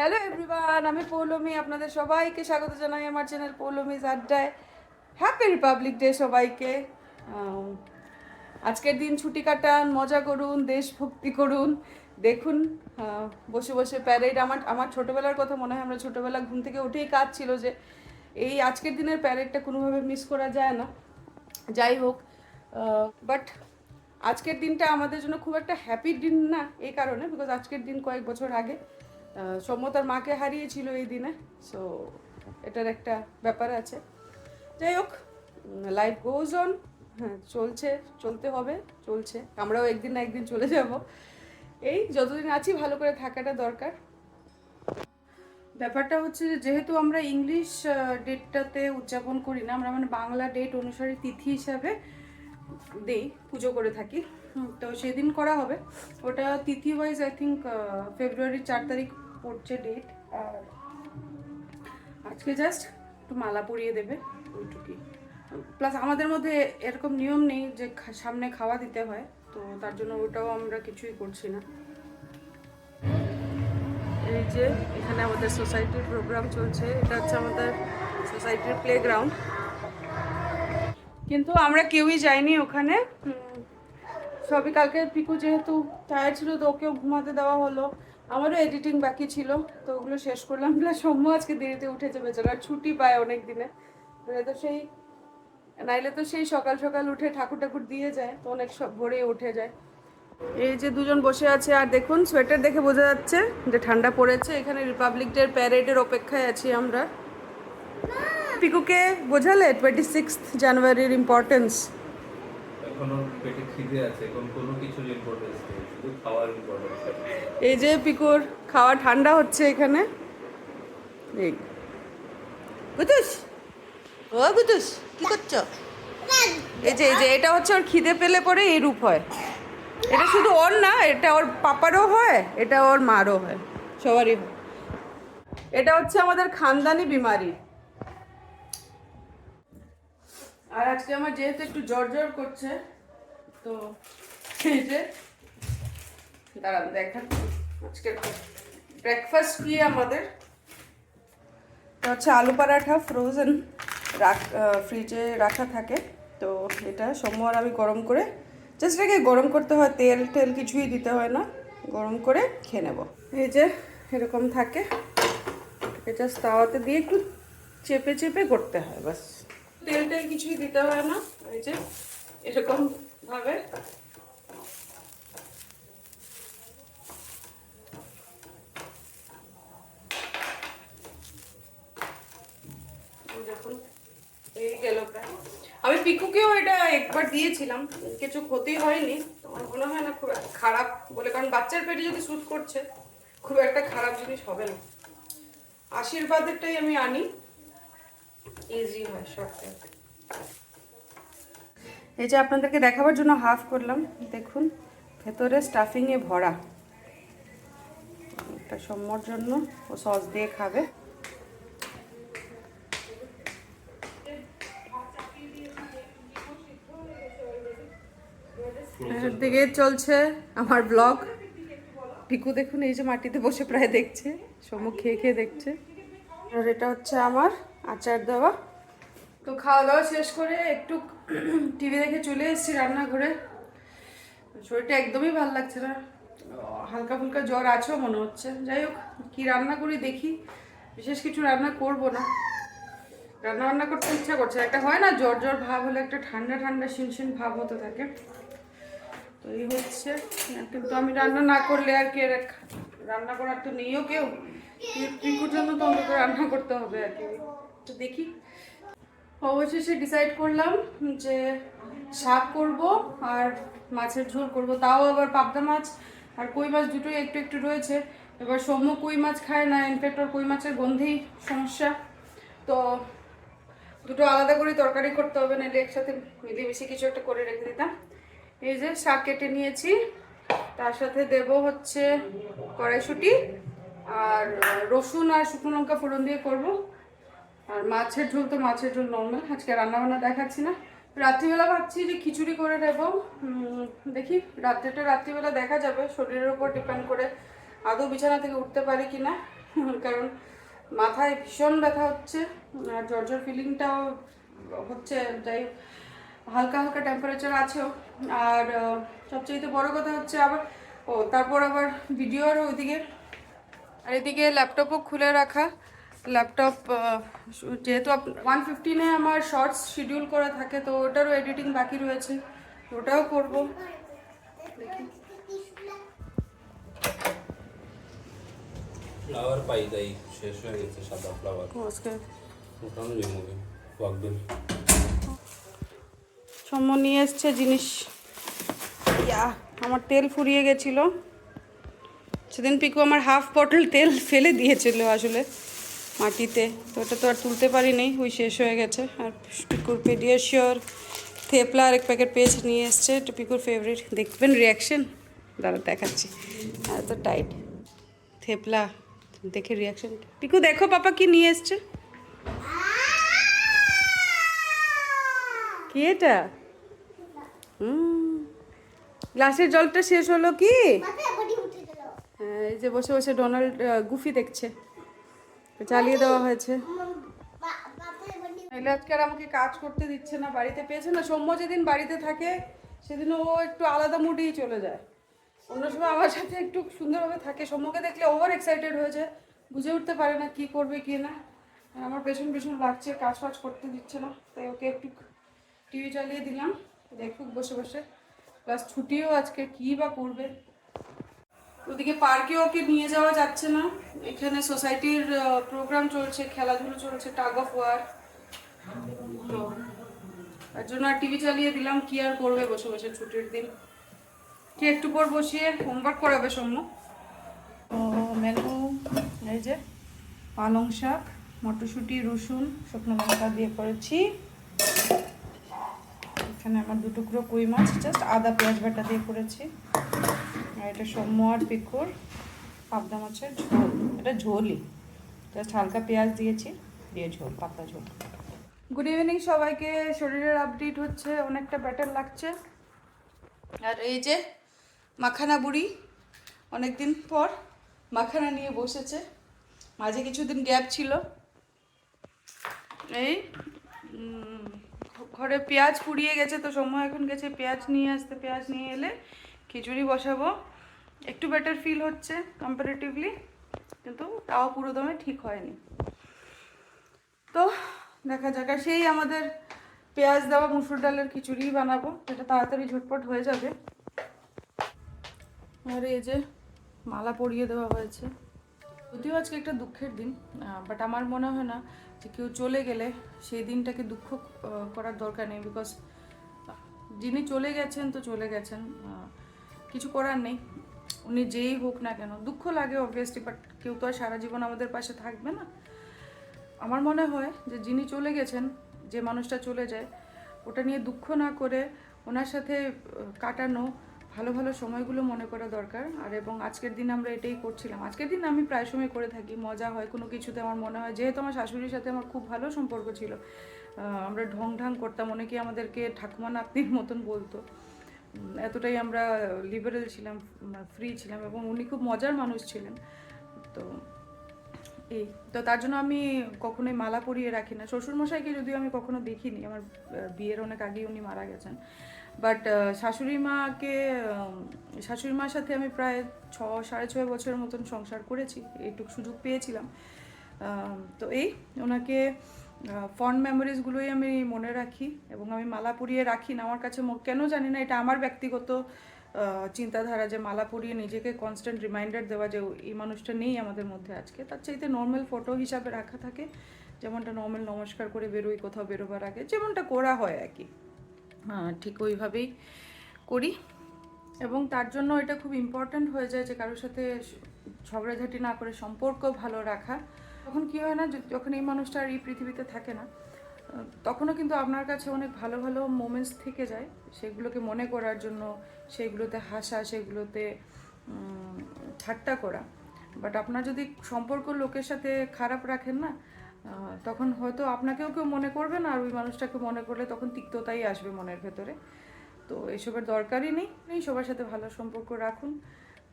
Hello everyone আমি পৌলমি, আপনাদের সবাইকে স্বাগত জানাই আমার চ্যানেল পৌলমিজ আড্ডায়। হ্যাপি রিপাবলিক ডে সবাইকে। আজকের দিন ছুটি কাটান, মজা করুন দেশভক্তি করুন। দেখুন বসে বসে প্যারেড আমার আমার ছোটোবেলার কথা মনে হয় আমরা ছোটোবেলা ঘুম থেকে উঠেই কাজ ছিল যে এই আজকের দিনের প্যারেডটা কোনোভাবে মিস করা যায় না। যাই হোক বাট আজকের দিনটা আমাদের জন্য খুব একটা হ্যাপি দিন না, এই কারণে বিকজ আজকের দিন কয়েক বছর আগে আহ, সৌম্য তার মাকে হারিয়েছিল এই দিনে সো এটার একটা ব্যাপার আছে। যাই হোক লাইফ গোজ অন হ্যাঁ চলছে চলতে হবে চলছে। আমরাও একদিন না একদিন চলে যাব। এই যতদিন আছি ভালো করে থাকাটা দরকার। ব্যাপারটা হচ্ছে যেহেতু আমরা ইংলিশ ডেটটাতে উদযাপন করি না আমরা মানে বাংলা ডেট অনুসারে তিথি হিসাবে দেই, পুজো করে থাকি। তো সেদিন করা হবে। ওটা তিথি ওয়াইজ আই থিঙ্ক ফেব্রুয়ারির চার তারিখ পড়ছে ডেট আর আজকে জাস্ট একটু মালা পরিয়ে দেবে, ওইটুকুই। প্লাস আমাদের মধ্যে এরকম নিয়ম নেই যে সামনে খাওয়া দিতে হয়, তো তার জন্য ওটাও আমরা কিছুই করছি না। এই যে এখানে আমাদের সোসাইটির প্রোগ্রাম চলছে, এটা হচ্ছে আমাদের সোসাইটির প্লেগ্রাউন্ড কিন্তু আমরা কেউই যাইনি ওখানে। সবই কালকে পিকু যেহেতু টায়ার ছিল তো ওকেও ঘুমাতে দেওয়া হলো। আমারও এডিটিং বাকি ছিল, তো ওগুলো শেষ করলাম। প্লাস সৌম্য আজকে দেরিতে উঠেছে বেচারা ছুটি পায় অনেক দিনে তো সেই, নাইলে তো সেই সকাল সকাল উঠে ঠাকুর ঠাকুর দিয়ে যায়, তো অনেক সব ভোরে উঠে যায়। এই যে দুজন বসে আছে, আর দেখুন সোয়েটার দেখে বোঝা যাচ্ছে যে ঠান্ডা পড়েছে। এখানে রিপাবলিক ডে প্যারেডের অপেক্ষায় আছি আমরা। পিকুকে বোঝালে টোয়েন্টি সিক্স জানুয়ারির ইম্পর্টেন্স এই যে পিকুর খাওয়া ঠান্ডা হচ্ছে এখানে। গুতুস! ও গুতুস কি করছ? এই যে এই যে এটা হচ্ছে ওর খিদে পেলে পরে এই রূপ হয়। এটা শুধু ওর না এটা ওর পাপারও হয় এটা ওর মারও হয় সবারই হয়। এটা হচ্ছে আমাদের খানদানি বিমারি। আর আজকে আমার যেহেতু একটু জ্বর জ্বর করছে, তো এই যে, দাঁড়ান দেখা আজকে ব্রেকফাস্ট কি আমাদের? এটা হচ্ছে আলু পরাঠা ফ্রোজেন রাখ ফ্রিজে রাখা থাকে। তো এটা সোমবার আমি গরম করে জাস্ট এটাকে গরম করতে হয়, তেল টেল কিছুই দিতে হয় না, গরম করে খেয়ে নেব। এই যে, এরকম থাকে। জাস্ট তাওয়াতে দিয়ে একটু চেপে চেপে করতে হয়, বাস। তেল টেল কিছুই দিতে হয় না, এই যে, এরকম ভাবে। আমি পিকুকেও এটা একবার দিয়েছিলাম, কিছু ক্ষতি হয়নি। তোমার মনে হয় না খুব খারাপ বলে, কারণ বাচ্চার পেটে যদি স্যুট করছে, খুব একটা খারাপ জিনিস হবে না। আশীর্বাদেরটাই আমি আনি। ইজি হয় শর্টকাট এই যে আপনাদেরকে দেখাবার জন্য হাফ করলাম দেখুন ভেতরে স্টাফিংয়ে ভরা। একটা সম্মর জন্য ও সস দিয়ে খাবে। দিকে চলছে আমার ব্লগ টিকু দেখুন এই যে মাটিতে বসে প্রায় দেখছে সমুখ খেয়ে খেয়ে দেখছে। আর এটা হচ্ছে আমার আচার দেওয়া। তো খাওয়া দাওয়া শেষ করে একটু টিভি দেখে চলে এসেছি রান্নাঘরে। শরীরটা একদমই ভালো লাগছে না। হালকা ফুলকা জ্বর আছেও মনে হচ্ছে। যাই হোক, কী রান্না করি দেখি। বিশেষ কিছু রান্না করব না। রান্না বান্না করতে ইচ্ছা করছে একটা হয় না জ্বর জ্বর ভাব হলে একটা ঠান্ডা ঠান্ডা শিনশিন ভাব হতে থাকে। তো এই হচ্ছে। কিন্তু আমি রান্না না করলে আর কি রান্না করার তো নেইও কেউ। পিকুর জন্য তো অন্তত রান্না করতে হবে আর কি। তো দেখি। অবশেষে ডিসাইড করলাম যে শাক করব আর মাছের ঝোল করব। তাও আবার পাবদা মাছ আর কই মাছ দুটোই একটু একটু রয়েছে। এবার সৌম্য কই মাছ খায় না ইনফ্যাক্ট ওর কই মাছের গন্ধেই সমস্যা। তো দুটো আলাদা করে তরকারি করতে হবে, নাহলে একসাথে মিলেমিশে কিছু একটা করে রেখে দিতাম। এই যে শাক কেটে নিয়েছি, তার সাথে দেব হচ্ছে কড়াইশুটি আর রসুন আর শুকনো লঙ্কা ফোড়ন দিয়ে করব। আর মাছের ঝোল তো মাছের ঝোল নর্মাল আজকে রান্নাবান্না দেখাচ্ছি না। রাত্রিবেলা ভাবছি যে খিচুড়ি করে নেব। দেখি, রাত্রিটা রাত্রিবেলা দেখা যাবে। শরীরের উপর ডিপেন্ড করে আদৌ বিছানা থেকে উঠতে পারি কি না কারণ মাথায় ভীষণ ব্যথা হচ্ছে, আর জ্বর ফিলিংটাও হচ্ছে, যাই হালকা হালকা টেম্পারেচার আছেও। আর সবচেয়ে বড় কথা হচ্ছে আবার, ও, তারপর আবার ভিডিওর ওইদিকে। আর এদিকে ল্যাপটপও খুলে রাখা। ল্যাপটপ যেহেতু ওয়ান ফিফটিনে আমার শর্টস শিডিউল করা থাকে তো ওটারও এডিটিং বাকি রয়েছে ওটাও করব। ফ্লাওয়ার পাই তাই শেষ হয়ে গেছে সাদা ফ্লাওয়ার আজকে ওখানে জমবে ওয়াকবিল সম্ম নিয়ে এসছে জিনিস। ইয়া আমার তেল ফুরিয়ে গেছিল। সেদিন পিকু আমার হাফ বটল তেল ফেলে দিয়েছিল আসলে। মাটিতে। তো ওটা তো আর তুলতে পারিনি ওই শেষ হয়ে গেছে। আর পিকুর পেডিয়াশিওর থেপলা আর এক প্যাকেট পেজ নিয়ে এসছে। এটা পিকুর ফেভারিট দেখবেন রিয়াকশন দাঁড়া দেখাচ্ছি। আর তো টাইট থেপলা দেখে রিয়াকশন পিকু দেখো পাপা কি নিয়ে এসছে। কি এটা? হুম। গ্লাসের জলটা শেষ হলো কি? হ্যাঁ এই যে বসে বসে ডোনাল্ড গুফি দেখছে। চালিয়ে দেওয়া হয়েছে। আজকে আর আমাকে কাজ করতে দিচ্ছে না, বাড়িতে পেয়েছে না। সৌম্য যেদিন বাড়িতে থাকে সেদিন ও একটু আলাদা মুডেই চলে যায়। অন্য সময় আমার সাথে একটু সুন্দরভাবে থাকে। সৌম্যকে দেখলে ওভার এক্সাইটেড হয়ে যায় বুঝে উঠতে পারে না কি করবে, কি না। আমার পেছন পেছন লাগছে, কাজ ফাজ করতে দিচ্ছে না। তাই ওকে একটু টিভি চালিয়ে দিলাম। দেখুক বসে বসে। প্লাস ছুটিও আজকে, কী বা করবে। ওদিকে পার্কে ওকে নিয়ে যাওয়া যাচ্ছে না। এখানে সোসাইটির প্রোগ্রাম চলছে, খেলাধুলো চলছে, টাগ অফ ওয়ার। তো তার জন্য আর টিভি চালিয়ে দিলাম, কি আর করবে বসে বসে ছুটির দিন। কি একটু পর বসিয়ে হোমওয়ার্ক করাবে সৌম্য? মেনু, এই যে, পালং শাক, মটরশুঁটি, রসুন, শুকনো লঙ্কা দিয়ে করেছি। এখানে আমার দু টুকরো কই মাছ জাস্ট আদা, পেঁয়াজ বাটা দিয়ে করেছি। আর এটা সৌম্য আর পিকুর পাবদা মাছের ঝোল। এটা ঝোলই। জাস্ট হালকা পেঁয়াজ দিয়েছি, দিয়ে ঝোল পাতলা ঝোল। গুড ইভিনিং সবাইকে। শরীরের আপডেট হচ্ছে, অনেকটা বেটার লাগছে। আর এই যে মাখানা বুড়ি, অনেকদিন পর মাখানা নিয়ে বসেছে। মাঝে কিছুদিন গ্যাপ ছিল। এই ঘরে পেঁয়াজ পুড়িয়ে গেছে তো সময় এখন গেছে পেঁয়াজ নিয়ে আসতে, পেঁয়াজ নিয়ে এলে খিচুড়ি বসাবো। একটু বেটার ফিল হচ্ছে কম্পারেটিভলি কিন্তু তাও পুরো দমে ঠিক হয়নি। তো দেখা যাক, আর সেই আমাদের পেঁয়াজ দেওয়া মুসুর ডালের খিচুড়ি বানাবো যেটা তাড়াতাড়ি ঝটপট হয়ে যাবে। আর এই যে মালা পরিয়ে দেওয়া হয়েছে। যদিও আজকে একটা দুঃখের দিন বাট আমার মনে হয় না যে কেউ চলে গেলে সেই দিনটাকে দুঃখ করার দরকার নেই বিকজ যিনি চলে গেছেন তো চলে গেছেন কিছু করার নেই। উনি যেই হোক না কেন, দুঃখ লাগে অবভিয়াসলি বাট কেউ তো আর সারা জীবন আমাদের পাশে থাকবে না। আমার মনে হয় যে যিনি চলে গেছেন, যে মানুষটা চলে যায়, ওটা নিয়ে দুঃখ না করে ওনার সাথে কাটানো ভালো ভালো সময়গুলো মনে করা দরকার। আর এবং আজকের দিন আমরা এটাই করছিলাম। আজকের দিন আমি প্রায় সময় করে থাকি, মজা হয়, কোনো কিছুতে আমার মনে হয়। যেহেতু আমার শাশুড়ির সাথে আমার খুব ভালো সম্পর্ক ছিল আমরা ঢং ঢাং করতাম, অনেকেই আমাদেরকে ঠাকুমা নাতনির মতন বলতো। এতটাই আমরা লিবারেল ছিলাম ফ্রি ছিলাম এবং উনি খুব মজার মানুষ ছিলেন। তো এই, তো তার জন্য আমি কখনোই মালা পরিয়ে রাখি না। শ্বশুরমশাইকে যদিও আমি কখনো দেখিনি, আমার বিয়ের অনেক আগেই উনি মারা গেছেন। বাট শাশুড়ি মাকে শাশুড়ি মার সাথে আমি প্রায় ছ, সাড়ে ছয় বছরের মতন সংসার করেছি, এইটুকু সুযোগ পেয়েছিলাম। তো এই, ওনাকে ফন্ড মেমোরিজগুলোই আমি মনে রাখি এবং আমি মালা পরিয়ে রাখি না। আমার কাছে কেন জানি না, এটা আমার ব্যক্তিগত চিন্তাধারা যে মালা পরিয়ে নিজেকে কনস্ট্যান্ট রিমাইন্ডার দেওয়া যে এই মানুষটা নেই আমাদের মধ্যে আজকে। তার চাইতে নর্মাল ফটো হিসাবে রাখা থাকে। যেমনটা নর্মাল নমস্কার করে বেরোই কোথাও বেরোবার আগে। যেমনটা করা হয় আর কি। হ্যাঁ ঠিক ওইভাবেই করি। এবং তার জন্য এটা খুব ইম্পর্ট্যান্ট হয়ে যায় যে কারোর সাথে ঝগড়াঝাটি না করে সম্পর্ক ভালো রাখা। তখন কি হয় না যখন এই মানুষটা আর এই পৃথিবীতে থাকে না, তখনও কিন্তু আপনার কাছে অনেক ভালো ভালো মোমেন্টস থেকে যায়। সেগুলোকে মনে করার জন্য, সেগুলোতে হাসা, সেগুলোতে ঠাট্টা করা। বাট আপনার যদি সম্পর্ক লোকের সাথে খারাপ রাখেন না তখন হয়তো আপনাকেও কেউ মনে করবে না, আর ওই মানুষটাকে মনে করলে তখন তিক্ততাই আসবে মনের ভেতরে। তো এসবের দরকারই নেই নেই সবার সাথে ভালো সম্পর্ক রাখুন।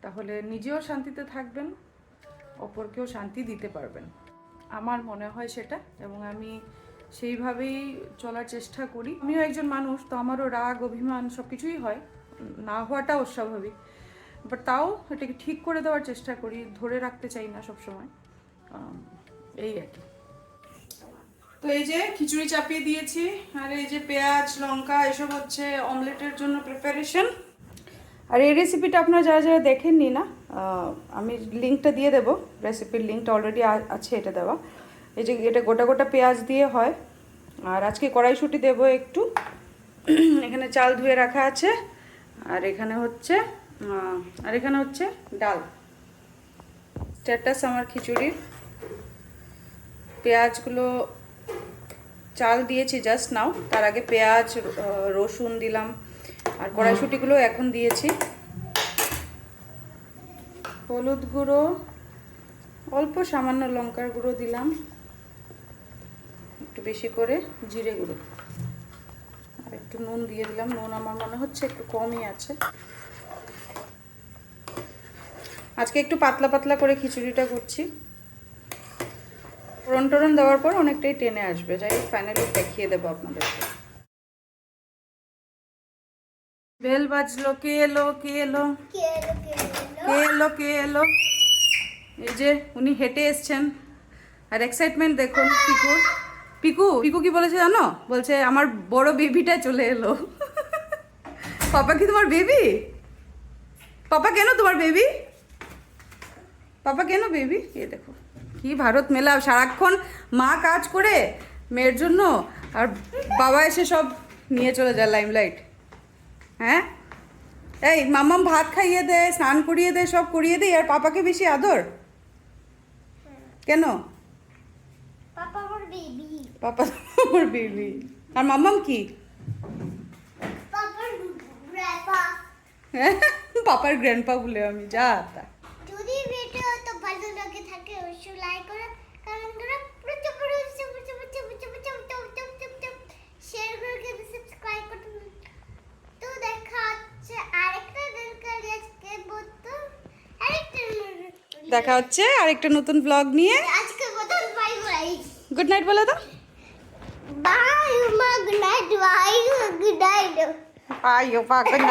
তাহলে নিজেও শান্তিতে থাকবেন, অপরকেও শান্তি দিতে পারবেন। আমার মনে হয় সেটা এবং আমি সেইভাবেই চলার চেষ্টা করি। আমিও একজন মানুষ, তো আমারও রাগ, অভিমান সব কিছুই হয়। না হওয়াটা অস্বাভাবিক। বাট তাও এটাকে ঠিক করে দেওয়ার চেষ্টা করি, ধরে রাখতে চাই না সবসময়। এই আর কি। তো এই যে খিচুড়ি চাপিয়ে দিয়েছি, আর এই যে পেঁয়াজ, লঙ্কা, এসব হচ্ছে অমলেটের জন্য প্রিপারেশন আর এই রেসিপিটা আপনারা যারা যারা দেখেননি না আমি লিঙ্কটা দিয়ে দেবো রেসিপির লিঙ্কটা অলরেডি আছে এটা দেওয়া। এই যে এটা গোটা গোটা পেঁয়াজ দিয়ে হয়। আর আজকে কড়াইশুঁটি দেবো একটু। এখানে চাল ধুয়ে রাখা আছে। আর এখানে হচ্ছে আর এখানে হচ্ছে ডাল। স্ট্যাটাস আমার খিচুড়ির। পেঁয়াজগুলো চাল দিয়েছি জাস্ট নাও তার আগে পেঁয়াজ রসুন দিলাম। আর কড়াইশুটিগুলো এখন দিয়েছি। হলুদ গুঁড়ো, অল্প সামান্য লঙ্কার গুঁড়ো দিলাম, একটু বেশি করে জিরে গুঁড়ো। আর একটু নুন দিয়ে দিলাম, নুন আমার মনে হচ্ছে একটু কমই আছে। আজকে একটু পাতলা পাতলা করে খিচুড়িটা করছি। ফোড়ন টোড়ন দেওয়ার পর অনেকটাই টেনে আসবে। যাই ফাইনালি দেখিয়ে দেবো আপনাদেরকে। বেল বাজলো কে এলো কে এলো? কে এলো কে এলো? এই যে উনি হেঁটে এসছেন। আর এক্সাইটমেন্ট দেখুন পিকু। পিকু পিকু কি বলেছে জানো? বলছে আমার বড় বেবিটা চলে এলো। পাপা কি তোমার বেবি পাপা কেন তোমার বেবি পাপা কেন বেবি এ দেখো কি ভারত মেলা। সারাক্ষণ মা কাজ করে মেয়ের জন্য আর বাবা এসে সব নিয়ে চলে যায় লাইমলাইট হ্যাঁ? এই মামাম ভাত খাইয়ে দে স্নান করিয়ে দে সব করিয়ে দেয় আর পাপাকে বেশি আদর? কেন? পাপা আমার বেবি। পাপা আমার বেবি। আর মামাম কি? পাপার হ্যাঁ? পাপার গ্র্যান্ডপা বলে আমি যা তা। দেখা হচ্ছে আর একটা নতুন ব্লগ নিয়ে। আজকে গুড নাইট বলো তো। বাই মা good night bye good night আয়ো পা গুড